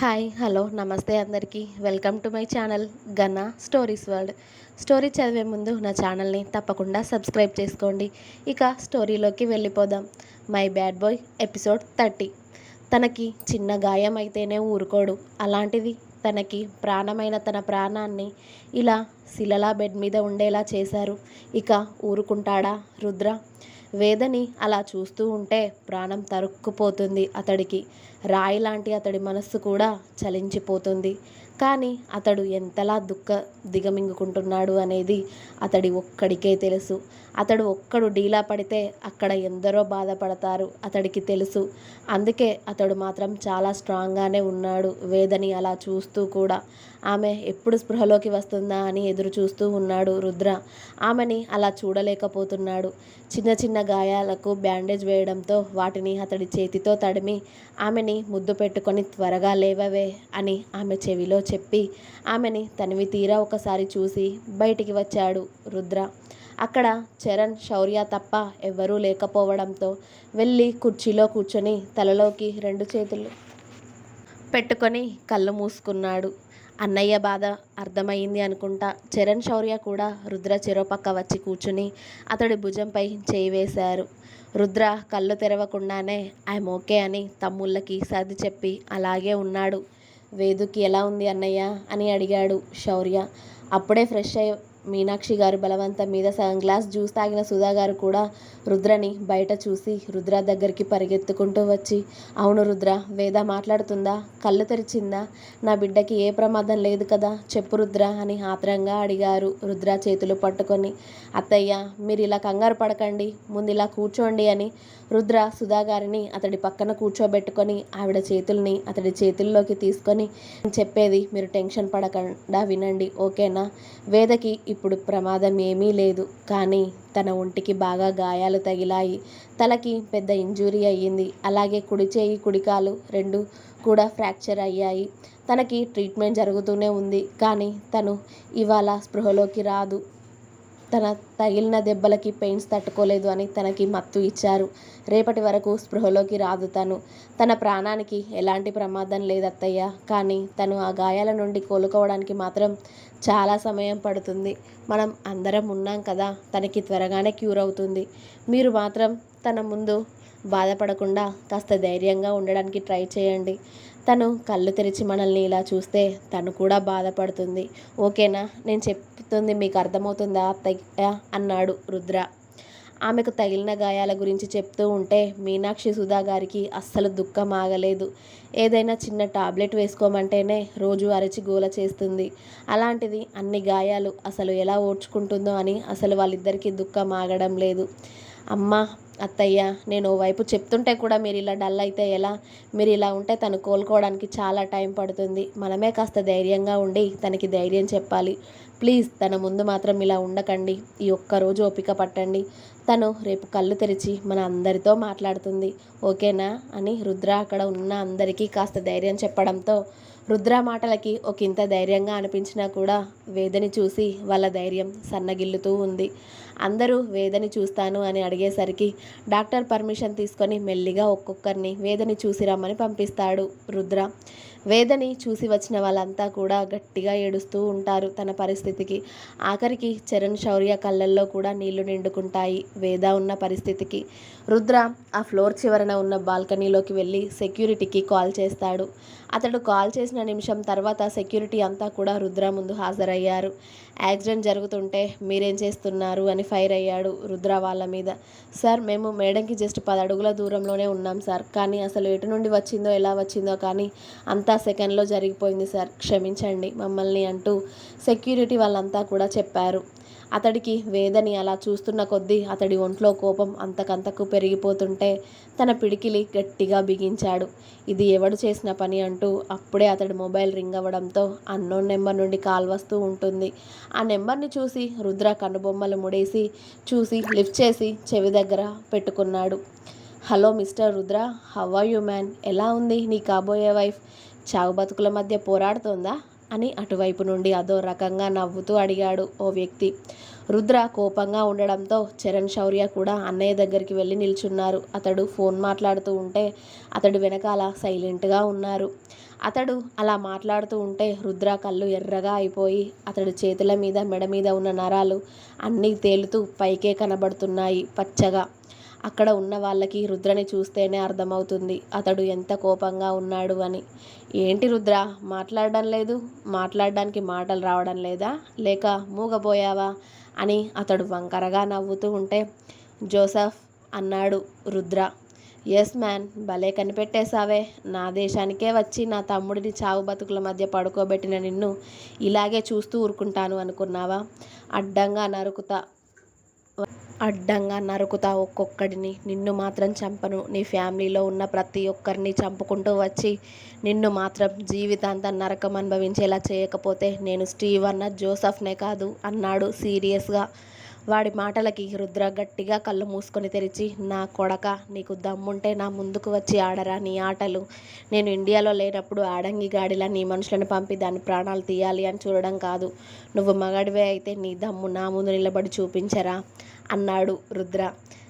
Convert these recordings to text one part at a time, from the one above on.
Hi hello నమస్తే అందరికీ. Welcome to my channel Ghana stories world. Story చదివే ముందు నా ఛానల్ని తప్పకుండా సబ్స్క్రైబ్ చేసుకోండి. ఇక స్టోరీలోకి వెళ్ళిపోదాం. My bad boy episode thirty. తనకి చిన్న గాయం అయితేనే ఊరుకోడు. అలాంటిది తనకి ప్రాణమైన తన ప్రాణాన్ని ఇలా శిలలా బెడ్ మీద ఉండేలా చేశారు. ఇక ఊరుకుంటాడా రుద్ర? వేదని అలా చూస్తూ ఉంటే ప్రాణం తరుక్కుపోతుంది అతడికి. రాయి లాంటి అతడి మనస్సు కూడా చలించిపోతుంది. కానీ అతడు ఎంతలా దుఃఖ దిగమింగుకుంటున్నాడు అనేది అతడి ఒక్కడికే తెలుసు. అతడు ఒక్కడు డీలా పడితే అక్కడ ఎందరో బాధపడతారు అతడికి తెలుసు. అందుకే అతడు మాత్రం చాలా స్ట్రాంగ్గానే ఉన్నాడు వేదని అలా చూస్తూ కూడా. ఆమె ఎప్పుడు స్పృహలోకి వస్తుందా అని ఎదురు చూస్తూ ఉన్నాడు రుద్ర. ఆమెని అలా చూడలేకపోతున్నాడు. చిన్న చిన్న గాయాలకు బ్యాండేజ్ వేయడంతో వాటిని అతడి చేతితో తడిమి ఆమెని ముద్దు పెట్టుకొని త్వరగా లేవవే అని ఆమె చెవిలో చెప్పి ఆమెని తనివి తీరా ఒకసారి చూసి బయటికి వచ్చాడు రుద్ర. అక్కడ చరణ్ శౌర్య తప్ప ఎవ్వరూ లేకపోవడంతో వెళ్ళి కుర్చీలో కూర్చొని తలలోకి రెండు చేతులు పెట్టుకొని కళ్ళు మూసుకున్నాడు. అన్నయ్య బాధ అర్థమైంది అనుకుంటా చరణ్ శౌర్య కూడా రుద్ర చెరోపక్క వచ్చి కూర్చుని అతడి భుజంపై చేయి వేశారు. రుద్ర కళ్ళు తెరవకుండానే ఐఎమ్ ఓకే అని తమ్ముళ్ళకి సర్ది చెప్పి అలాగే ఉన్నాడు. వేదుకి ఎలా ఉంది అన్నయ్య? అని అడిగాడు శౌర్య. అప్పుడే ఫ్రెష్ అయ్యి మీనాక్షి గారు బలవంతం మీద సగం గ్లాస్ జ్యూస్ తాగిన సుధా గారు కూడా రుద్రని బయట చూసి రుద్ర దగ్గరికి పరిగెత్తుకుంటూ వచ్చి అవును రుద్ర వేద మాట్లాడుతుందా? కళ్ళు తెరిచిందా? నా బిడ్డకి ఏ ప్రమాదం లేదు కదా? చెప్పు రుద్ర అని ఆత్రంగా అడిగారు రుద్ర చేతులు పట్టుకొని. అత్తయ్య మీరు ఇలా కంగారు పడకండి ముందు ఇలా కూర్చోండి అని రుద్ర సుధా గారిని అతడి పక్కన కూర్చోబెట్టుకొని ఆవిడ చేతుల్ని అతడి చేతుల్లోకి తీసుకొని చెప్పేది మీరు టెన్షన్ పడకుండా వినండి ఓకేనా? వేదకి ఇప్పుడు ప్రమాదం ఏమీ లేదు. కానీ తన ఒంటికి బాగా గాయాలు తగిలాయి. తలకి పెద్ద ఇంజూరీ అయ్యింది. అలాగే కుడి చేయి కుడికాలు రెండు కూడా ఫ్రాక్చర్ అయ్యాయి. తనకి ట్రీట్మెంట్ జరుగుతూనే ఉంది. కానీ తను ఇవాళ స్పృహలోకి రాదు. తన తగిలిన దెబ్బలకి పెయిన్స్ తట్టుకోలేదు అని తనకి మత్తు ఇచ్చారు. రేపటి వరకు స్పృహలోకి రాదు తను. తన ప్రాణానికి ఎలాంటి ప్రమాదం లేదత్తయ్య. కానీ తను ఆ గాయాల నుండి కోలుకోవడానికి మాత్రం చాలా సమయం పడుతుంది. మనం అందరం ఉన్నాం కదా తనకి త్వరగానే క్యూర్ అవుతుంది. మీరు మాత్రం తన ముందు బాధపడకుండా కాస్త ధైర్యంగా ఉండడానికి ట్రై చేయండి. తను కళ్ళు తెరిచి మనల్ని ఇలా చూస్తే తను కూడా బాధపడుతుంది. ఓకేనా? నేను చెప్తుంది మీకు అర్థమవుతుందా అత్తయ్య? అన్నాడు రుద్ర. ఆమెకు తగిలిన గాయాల గురించి చెప్తూ ఉంటే మీనాక్షి సుధా గారికి అస్సలు దుఃఖం ఆగలేదు. ఏదైనా చిన్న టాబ్లెట్ వేసుకోమంటేనే రోజు అరచి గోల చేస్తుంది. అలాంటిది అన్ని గాయాలు అసలు ఎలా ఓడ్చుకుంటుందో అని అసలు వాళ్ళిద్దరికీ దుఃఖం ఆగడం లేదు. అమ్మ అత్తయ్య నేను వైపు చెప్తుంటే కూడా మీరు ఇలా డల్ అయితే ఎలా? మీరు ఇలా ఉంటే తను కోలుకోవడానికి చాలా టైం పడుతుంది. మనమే కాస్త ధైర్యంగా ఉండి తనకి ధైర్యం చెప్పాలి. ప్లీజ్ తన ముందు మాత్రం ఇలా ఉండకండి. ఈ ఒక్కరోజు ఓపిక పట్టండి. తను రేపు కళ్ళు తెరిచి మన అందరితో మాట్లాడుతుంది. ఓకేనా? అని రుద్ర అక్కడ ఉన్న అందరికీ కాస్త ధైర్యం చెప్పడంతో రుద్ర మాటలకి ఒక ఇంత ధైర్యంగా అనిపించినా కూడా వేదని చూసి వాళ్ళ ధైర్యం సన్నగిల్లుతూ ఉంది. అందరూ వేదని చూస్తాను అని అడిగేసరికి డాక్టర్ పర్మిషన్ తీసుకొని మెల్లిగా ఒక్కొక్కరిని వేదని చూసి రమ్మని పంపిస్తాడు రుద్ర. వేదని చూసి వచ్చిన వాళ్ళంతా కూడా గట్టిగా ఏడుస్తూ ఉంటారు తన పరిస్థితికి. ఆఖరికి చరణ్ శౌర్య కళ్ళల్లో కూడా నీళ్ళు నిండుకుంటాయి వేద ఉన్న పరిస్థితికి. రుద్ర ఆ ఫ్లోర్ చివరన ఉన్న బాల్కనీలోకి వెళ్ళి సెక్యూరిటీకి కాల్ చేస్తాడు. అతడు కాల్ చేసిన నిమిషం తర్వాత సెక్యూరిటీ అంతా కూడా రుద్ర ముందు హాజరయ్యారు. యాక్సిడెంట్ జరుగుతుంటే మీరేం చేస్తున్నారు అని ఫైర్ అయ్యాడు రుద్ర వాళ్ళ మీద. సార్ మేము మేడంకి జస్ట్ పది అడుగుల దూరంలోనే ఉన్నాం సార్. కానీ అసలు ఎటు నుండి వచ్చిందో ఎలా వచ్చిందో కానీ అంతా సెకండ్లో జరిగిపోయింది సార్. క్షమించండి మమ్మల్ని అంటూ సెక్యూరిటీ వాళ్ళంతా కూడా చెప్పారు. అతడికి వేదని అలా చూస్తున్న కొద్దీ అతడి ఒంట్లో కోపం అంతకంతకు పెరిగిపోతుంటే తన పిడికిలి గట్టిగా బిగించాడు. ఇది ఎవడు చేసిన పని అంటూ అప్పుడే అతడి మొబైల్ రింగ్ అవ్వడంతో అన్నోన్ నెంబర్ నుండి కాల్ వస్తూ ఉంటుంది. ఆ నెంబర్ని చూసి రుద్ర కనుబొమ్మలు ముడేసి చూసి లిఫ్ట్ చేసి చెవి దగ్గర పెట్టుకున్నాడు. Hello mister Rudra how are you man? ఎలా ఉంది నీ కాబోయే వైఫ్? చావు బతుకుల మధ్య పోరాడుతోందా అని అటువైపు నుండి అదో రకంగా నవ్వుతూ అడిగాడు ఓ వ్యక్తి. రుద్ర కోపంగా ఉండడంతో చరణ్ శౌర్య కూడా అన్నయ్య దగ్గరికి వెళ్ళి నిల్చున్నారు. అతడు ఫోన్ మాట్లాడుతూ ఉంటే అతడు వెనకాల సైలెంట్గా ఉన్నారు. అతడు అలా మాట్లాడుతూ ఉంటే రుద్ర కళ్ళు ఎర్రగా అయిపోయి అతడు చేతుల మీద మెడ మీద ఉన్న నరాలు అన్నీ తేలుతూ పైకే కనబడుతున్నాయి పచ్చగా. అక్కడ ఉన్న వాళ్ళకి రుద్రని చూస్తేనే అర్థమవుతుంది అతడు ఎంత కోపంగా ఉన్నాడు అని. ఏంటి రుద్ర మాట్లాడడం లేదు? మాట్లాడడానికి మాటలు రావడం లేదా? లేక మూగపోయావా అని అతడు వంకరగా నవ్వుతూ ఉంటే జోసఫ్ అన్నాడు రుద్ర ఎస్ మ్యాన్ భలే కనిపెట్టేశావే. నా దేశానికే వచ్చి నా తమ్ముడిని చావు బతుకుల మధ్య పడుకోబెట్టిన నిన్ను ఇలాగే చూస్తూ ఊరుకుంటాను అనుకున్నావా? అడ్డంగా నరుకుతా అడ్డంగా నరుకుతా ఒక్కొక్కడిని. నిన్ను మాత్రం చంపను. నీ ఫ్యామిలీలో ఉన్న ప్రతి ఒక్కరిని చంపుకుంటూ వచ్చి నిన్ను మాత్రం జీవితాంతం నరకం అనుభవించేలా చేయకపోతే నేను స్టీవ్ అన్న జోసఫ్నే కాదు అన్నాడు సీరియస్గా. వాడి మాటలకి రుద్ర గట్టిగా కళ్ళు మూసుకొని తెరిచి నా కొడక నీకు దమ్ముంటే నా ముందుకు వచ్చి ఆడరా నీ ఆటలు. నేను ఇండియాలో లేనప్పుడు ఆడంగి గాడిలా నీ మనుషులను పంపి దాని ప్రాణాలు తీయాలి అని చూడడం కాదు. నువ్వు మగాడివే అయితే నీ దమ్ము నా ముందు నిలబడి చూపించరా? అన్నాడు రుద్ర.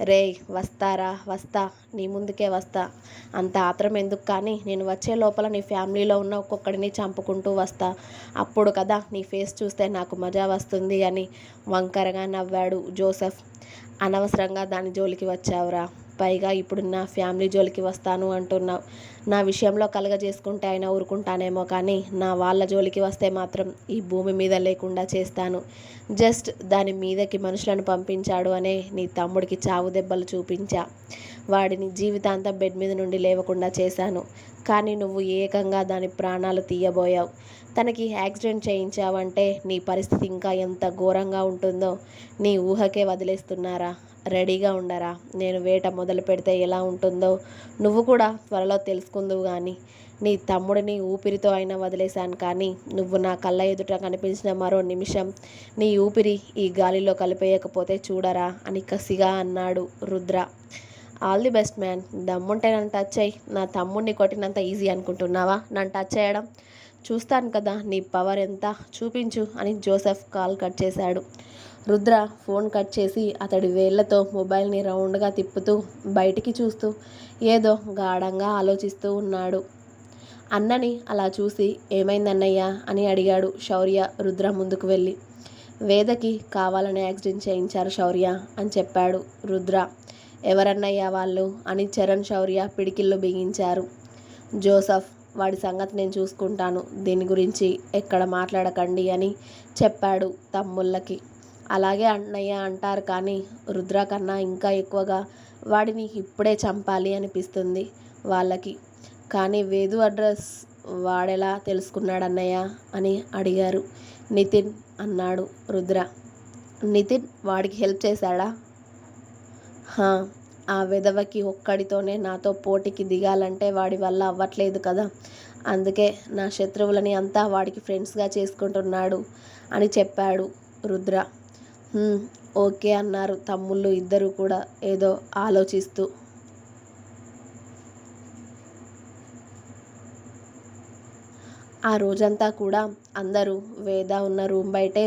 రే వస్తారా వస్తా నీ ముందుకే వస్తా. అంత ఆత్రం ఎందుకు కానీ నేను వచ్చే లోపల నీ ఫ్యామిలీలో ఉన్న ఒక్కొక్కడిని చంపుకుంటూ వస్తా. అప్పుడు కదా నీ ఫేస్ చూస్తే నాకు మజా వస్తుంది అని వంకరగా నవ్వాడు జోసెఫ్. అనవసరంగా దాని జోలికి వచ్చావురా. పైగా ఇప్పుడు నా ఫ్యామిలీ జోలికి వస్తాను అంటున్నావు నా విషయంలో కలగజేసుకుంటే ఆయన ఊరుకుంటానేమో కానీ నా వాళ్ళ జోలికి వస్తే మాత్రం ఈ భూమి మీద లేకుండా చేస్తాను. జస్ట్ దాని మీదకి మనుషులను పంపించాడు అనే నీ తమ్ముడికి చావు దెబ్బలు చూపించా. వాడిని జీవితాంతం బెడ్ మీద నుండి లేవకుండా చేశాను. కానీ నువ్వు ఏకంగా దాని ప్రాణాలు తీయబోయావు. తనకి యాక్సిడెంట్ చేయించావంటే నీ పరిస్థితి ఇంకా ఎంత ఘోరంగా ఉంటుందో నీ ఊహకే వదిలేస్తున్నారా? రెడీగా ఉండరా? నేను వేట మొదలు పెడితే ఎలా ఉంటుందో నువ్వు కూడా త్వరలో తెలుసుకుందువు కానీ నీ తమ్ముడిని ఊపిరితో అయినా వదిలేశాను కానీ నువ్వు నా కళ్ళ ఎదుట కనిపించిన మరో నిమిషం నీ ఊపిరి ఈ గాలిలో కలిపేయకపోతే చూడరా అని కసిగా అన్నాడు Rudra. All the best man. దమ్ముంటే నన్ను టచ్ అయ్యి నా తమ్ముడిని కొట్టినంత ఈజీ అనుకుంటున్నావా? నన్ను టచ్ చేయడం? చూస్తాను కదా నీ పవర్ ఎంత? చూపించు అని జోసెఫ్ కాల్ కట్ చేశాడు. రుద్ర ఫోన్ కట్ చేసి అతడి వేళ్ళతో మొబైల్ని రౌండ్గా తిప్పుతూ బయటికి చూస్తూ ఏదో గాఢంగా ఆలోచిస్తూ ఉన్నాడు. అన్నని అలా చూసి ఏమైందన్నయ్యా అని అడిగాడు శౌర్య రుద్ర ముందుకు వెళ్ళి. వేదకి కావాలని యాక్సిడెంట్ చేయించారు శౌర్య అని చెప్పాడు రుద్ర. ఎవరన్నయ్యా వాళ్ళు అని చరణ్ శౌర్య పిడికిళ్ళు బిగించారు. జోసఫ్ వాడి సంగతి నేను చూసుకుంటాను దీని గురించి ఎక్కడ మాట్లాడకండి అని చెప్పాడు తమ్ముళ్ళకి. అలాగే అన్నయ్య అంటారు కానీ రుద్ర కన్నా ఇంకా ఎక్కువగా వాడిని ఇప్పుడే చంపాలి అనిపిస్తుంది వాళ్ళకి. కానీ వేదు అడ్రస్ వాడెలా తెలుసుకున్నాడు అన్నయ్య అని అడిగారు. నితిన్ అన్నాడు రుద్ర. నితిన్ వాడికి హెల్ప్ చేశాడా? హా ఆ విధవకి ఒక్కడితోనే నాతో పోటీకి దిగాలంటే వాడి వల్ల అవ్వట్లేదు కదా. అందుకే నా శత్రువులని అంతా వాడికి ఫ్రెండ్స్గా చేసుకుంటున్నాడు అని చెప్పాడు రుద్ర. ఓకే అన్నారు తమ్ముళ్ళు ఇద్దరు కూడా ఏదో ఆలోచిస్తూ. ఆ రోజంతా కూడా అందరూ వేద ఉన్న రూమ్ బయటే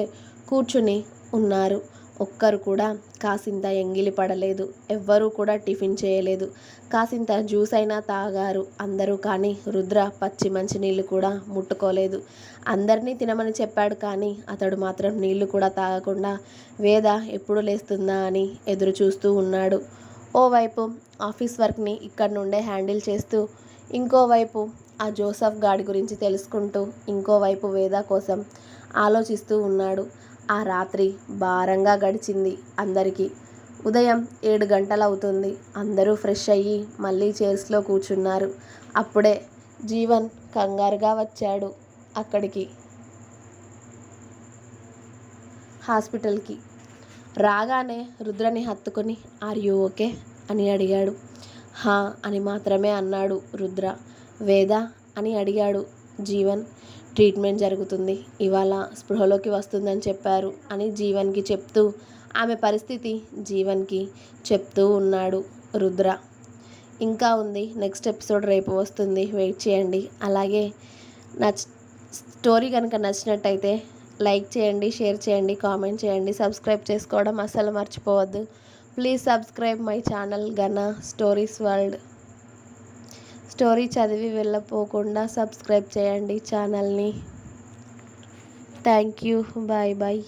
కూర్చుని ఉన్నారు. ఒక్కరు కూడా కాసింత ఎంగిలి పడలేదు. ఎవ్వరూ కూడా టిఫిన్ చేయలేదు. కాసింత జ్యూస్ అయినా తాగారు. అందరూ కానీ రుద్ర పచ్చి మంచి నీళ్ళు కూడా ముట్టుకోలేదు. అందరినీ తినమని చెప్పాడు కానీ అతడు మాత్రం నీళ్ళు కూడా తాగకుండా వేద ఎప్పుడు లేస్తుందా అని ఎదురు చూస్తూ ఉన్నాడు. ఓవైపు ఆఫీస్ వర్క్ని ఇక్కడ నుండే హ్యాండిల్ చేస్తూ ఇంకోవైపు ఆ జోసఫ్ గాడి గురించి తెలుసుకుంటూ ఇంకోవైపు వేద కోసం ఆలోచిస్తూ ఉన్నాడు. ఆ రాత్రి భారంగా గడిచింది అందరికీ. ఉదయం ఏడు గంటలు అవుతుంది అందరూ ఫ్రెష్ అయ్యి మళ్ళీ చైర్స్లో కూర్చున్నారు. అప్పుడే జీవన్ కంగారుగా వచ్చాడు అక్కడికి. హాస్పిటల్కి. రాగానే రుద్రని హత్తుకొని ఆర్ యూ ఓకే? అని అడిగాడు. హా అని మాత్రమే అన్నాడు రుద్ర. వేద? అని అడిగాడు జీవన్. ట్రీట్మెంట్ జరుగుతుంది. ఇవాళ స్పృహలోకి వస్తుందని చెప్పారు అని జీవన్కి చెప్తూ ఆమె పరిస్థితి జీవన్కి చెప్తూ ఉన్నాడు రుద్ర. ఇంకా ఉంది. నెక్స్ట్ ఎపిసోడ్ రేపు వస్తుంది. వెయిట్ చేయండి. అలాగే నా స్టోరీ కనుక నచ్చినట్టయితే లైక్ చేయండి షేర్ చేయండి కామెంట్ చేయండి. సబ్స్క్రైబ్ చేసుకోవడం అస్సలు మర్చిపోవద్దు. Please subscribe my channel Ghana stories world. Story చదివి వెళ్ళపోకుండా సబ్స్క్రైబ్ చేయండి ఛానల్ని. Thank you. Bye bye.